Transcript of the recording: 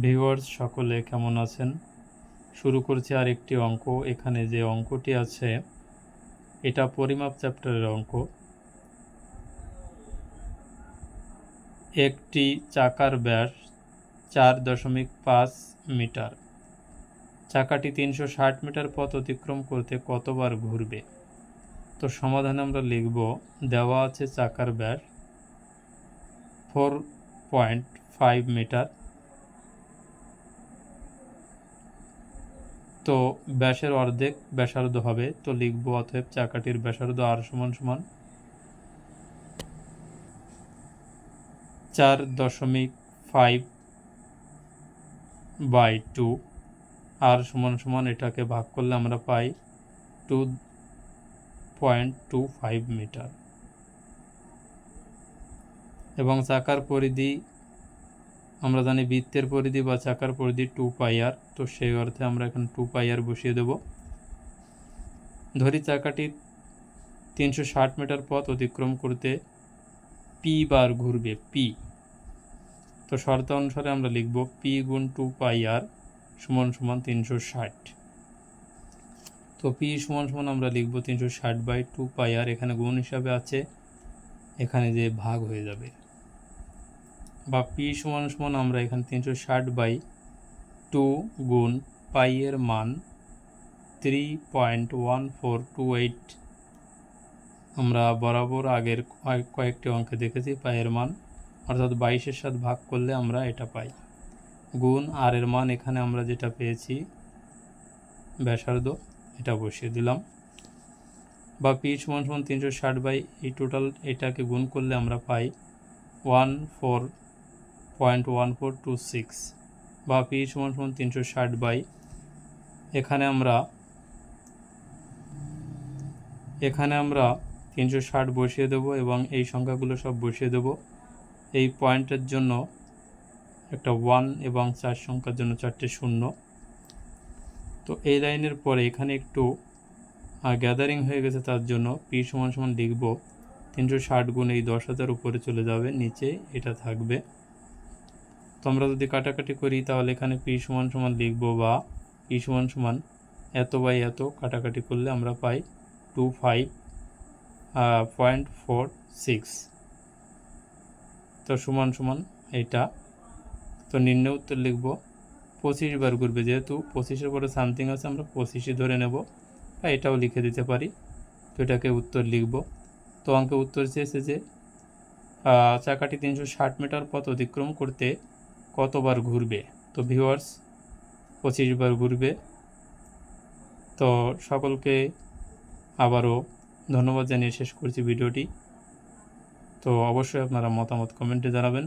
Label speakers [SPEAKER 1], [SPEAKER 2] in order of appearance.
[SPEAKER 1] Viewers, সকলে কেমন আছেন? শুরু করছি আর একটি অঙ্ক। এখানে যে অঙ্কটি আছে, এটা পরিমাপ চ্যাপ্টারের অঙ্ক। একটি চাকার ব্যাস চার দশমিক পাঁচ মিটার। চাকাটি তিনশো ষাট মিটার পথ অতিক্রম করতে কতবার ঘুরবে? তো সমাধানে আমরা লিখব, দেওয়া আছে চাকার ব্যাস ফোর পয়েন্ট ফাইভ মিটার তো ব্যাসের অর্ধেক ব্যাসার্ধ হবে, তো লিখব অতএব চাকাটির ব্যাসার্ধ আর সমান সমান চার দশমিক ফাইভ বাই টু আর সমান সমান এটাকে ভাগ করলে আমরা পাই two point two five metre এবং চাকার পরিধি আমরা জানি বৃত্তের পরিধি বা চাকার পরিধি টু পাইয়ার তো সেই অর্থে আমরা এখানে টু পাইয়ার বসিয়ে দেব। ধরি চাকাটি তিনশো ষাট মিটার পথ অতিক্রম করতে পি বার ঘুরবে পি তো শর্ত অনুসারে আমরা লিখব পি গুণ টু পাইয়ার সমান সমান তিনশো ষাট। তো পি সমান সমান আমরা লিখব তিনশো ষাট বাই টু পাইয়ার এখানে গুণ হিসাবে আছে, এখানে যে ভাগ হয়ে যাবে। বা পি সমান সমান আমরা এখানে তিনশো ষাট বাই টু গুণ পাইয়ের মান three point one four two eight আমরা বরাবর আগের কয়েক, কয়েকটি অঙ্কে দেখেছি পায়ের মান, অর্থাৎ বাইশের সাথে ভাগ করলে আমরা এটা পাই। গুণ আর এর মান এখানে আমরা যেটা পেয়েছি, ব্যাসার্ধ, এটা বসিয়ে দিলাম। বা পি সমান সমান তিনশো ষাট বাই এই টোটাল এটাকে গুণ করলে আমরা পাই one four point one four two six বা পি সমান সমান তিনশো ষাট বাই। এখানে আমরা এখানে আমরা তিনশো ষাট বসিয়ে দেব এবং এই সংখ্যাগুলো সব বসিয়ে দেব। এই পয়েন্টের জন্য একটা ওয়ান এবং চার সংখ্যার জন্য চারটে শূন্য। তো এই লাইনের পরে এখানে একটু গ্যাদারিং হয়ে গেছে তার জন্য পি সমান সমান লিখব। তিনশো ষাট গুণ এই দশ হাজার উপরে চলে যাবে, নিচে এটা থাকবে। তো আমরা যদি কাটাকাটি করি, তাহলে এখানে পি সমান সমান লিখব বা পি সমান সমান এত বাই এত কাটাকাটি করলে আমরা পাই two five point four six তো সমান সমান এটা তো নিম্ন উত্তর লিখব, পঁচিশ বার ঘুরবে যেহেতু পঁচিশের পরে সামথিং আছে, আমরা পঁচিশই ধরে নেব, বা এটাও লিখে দিতে পারি। তো এটাকে উত্তর লিখব। তো অঙ্কে উত্তর চেয়েছে যে চাকাটি তিনশো ষাট মিটার পথ অতিক্রম করতে কতবার ঘুরবে? তো ভিউয়ার্স পঁচিশ বার ঘুরবে। তো সকলকে আবারও ধন্যবাদ জানিয়ে শেষ করছি ভিডিওটি। তো অবশ্যই আপনারা মতামত কমেন্টে জানাবেন।